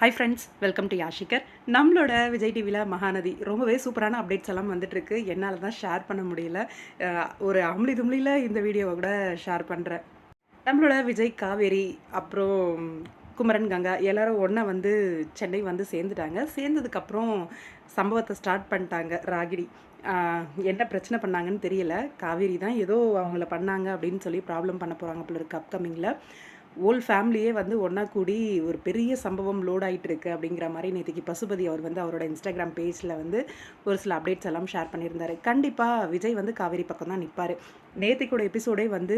Hi friends welcome to Yashikar நம்மளோட விஜய் டிவியில் மகாநதி. ரொம்பவே சூப்பரான அப்டேட்ஸ் எல்லாம் வந்துட்டுருக்கு. என்னால் தான் ஷேர் பண்ண முடியல. ஒரு அம்லி தும்லியில் இந்த வீடியோவை கூட ஷேர் பண்ணுறேன் நம்மளோட விஜய் காவேரி அப்புறம் குமரன் கங்கா எல்லாரும் ஒன்றா வந்து சென்னை வந்து சேர்ந்துட்டாங்க. சேர்ந்ததுக்கப்புறம் சம்பவத்தை ஸ்டார்ட் பண்ணிட்டாங்க ராகிடி என்ன பிரச்சனை பண்ணாங்கன்னு தெரியல. காவேரி தான் ஏதோ அவங்கள பண்ணாங்க அப்படின்னு சொல்லி ப்ராப்ளம் பண்ண போகிறாங்க போல இருக்கு அப்கமிங்கில் ஓல் ஃபேமிலியே வந்து ஒன்றா கூடி ஒரு பெரிய சம்பவம் லோட் ஆகிட்டு இருக்கு அப்படிங்கிற மாதிரி நேற்றுக்கு பசுபதி அவர் வந்து அவரோட இன்ஸ்டாகிராம் பேஜில் வந்து ஒரு சில அப்டேட்ஸ் எல்லாம் ஷேர் பண்ணியிருந்தாரு. கண்டிப்பாக விஜய் வந்து காவேரி பக்கம் தான் நிற்பார் நேற்றுக்கூட எபிசோடே வந்து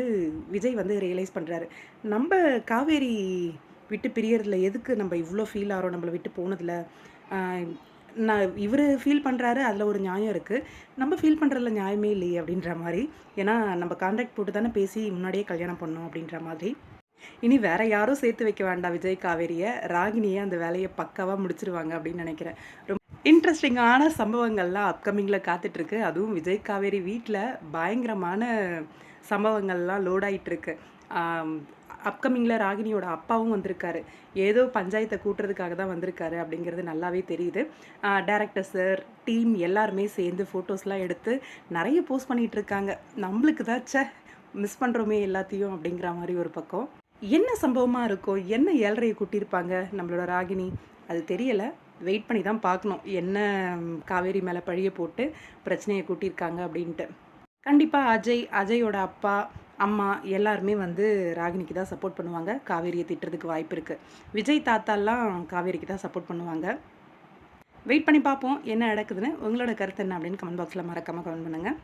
விஜய் வந்து ரியலைஸ் பண்ணுறாரு நம்ம காவேரி விட்டு பிரியறதுல எதுக்கு நம்ம இவ்வளோ ஃபீல் ஆகிறோம் நம்மளை விட்டு போனதில் நான் இவர் ஃபீல் பண்ணுறாரு அதில் ஒரு நியாயம் இருக்குது நம்ம ஃபீல் பண்ணுறதுல நியாயமே இல்லையே அப்படின்ற மாதிரி. ஏன்னா நம்ம கான்ட்ராக்ட் போட்டு தானே பேசி முன்னாடியே கல்யாணம் பண்ணோம் அப்படின்ற மாதிரி. இனி வேற யாரும் சேர்த்து வைக்க வேண்டாம் விஜய் காவேரியை. ராகினியை அந்த வேலையை பக்காவாக முடிச்சிருவாங்க அப்படின்னு நினைக்கிறேன். ரொம்ப இன்ட்ரெஸ்டிங்கான சம்பவங்கள்லாம் அப்கமிங்கில் காத்துட்ருக்கு. அதுவும் விஜய் காவேரி வீட்டில் பயங்கரமான சம்பவங்கள்லாம் லோட் அப்கமிங்கில் ராகினியோட அப்பாவும் வந்திருக்காரு. ஏதோ பஞ்சாயத்தை கூட்டுறதுக்காக தான் வந்திருக்காரு அப்படிங்கிறது நல்லாவே தெரியுது. டேரக்டர் சார் டீம் எல்லாருமே சேர்ந்து ஃபோட்டோஸ்லாம் எடுத்து நிறைய போஸ்ட் பண்ணிகிட்டு இருக்காங்க நம்மளுக்கு தான் ச்சே மிஸ் பண்ணுறோமே எல்லாத்தையும் அப்படிங்கிற மாதிரி ஒரு பக்கம். என்ன சம்பவமாக இருக்கோ என்ன ஏழரையை கூட்டியிருப்பாங்க நம்மளோட ராகினி அது தெரியலை. வெயிட் பண்ணி தான் பார்க்கணும். என்ன காவேரி மேலே பழிய போட்டு பிரச்சனையை கூட்டியிருக்காங்க அப்படின்ட்டு. கண்டிப்பாக அஜய் அஜயோட அப்பா அம்மா எல்லாருமே வந்து ராகினிக்கு தான் சப்போர்ட் பண்ணுவாங்க. காவேரியை திட்டுறதுக்கு வாய்ப்பு இருக்குது விஜய் தாத்தாலாம் காவேரிக்கு தான் சப்போர்ட் பண்ணுவாங்க. வெயிட் பண்ணி பார்ப்போம் என்ன நடக்குதுன்னு. உங்களோட கருத்து என்ன அப்படின்னு கமெண்ட் பாக்ஸில் மறக்காமல் கமெண்ட் பண்ணுங்கள்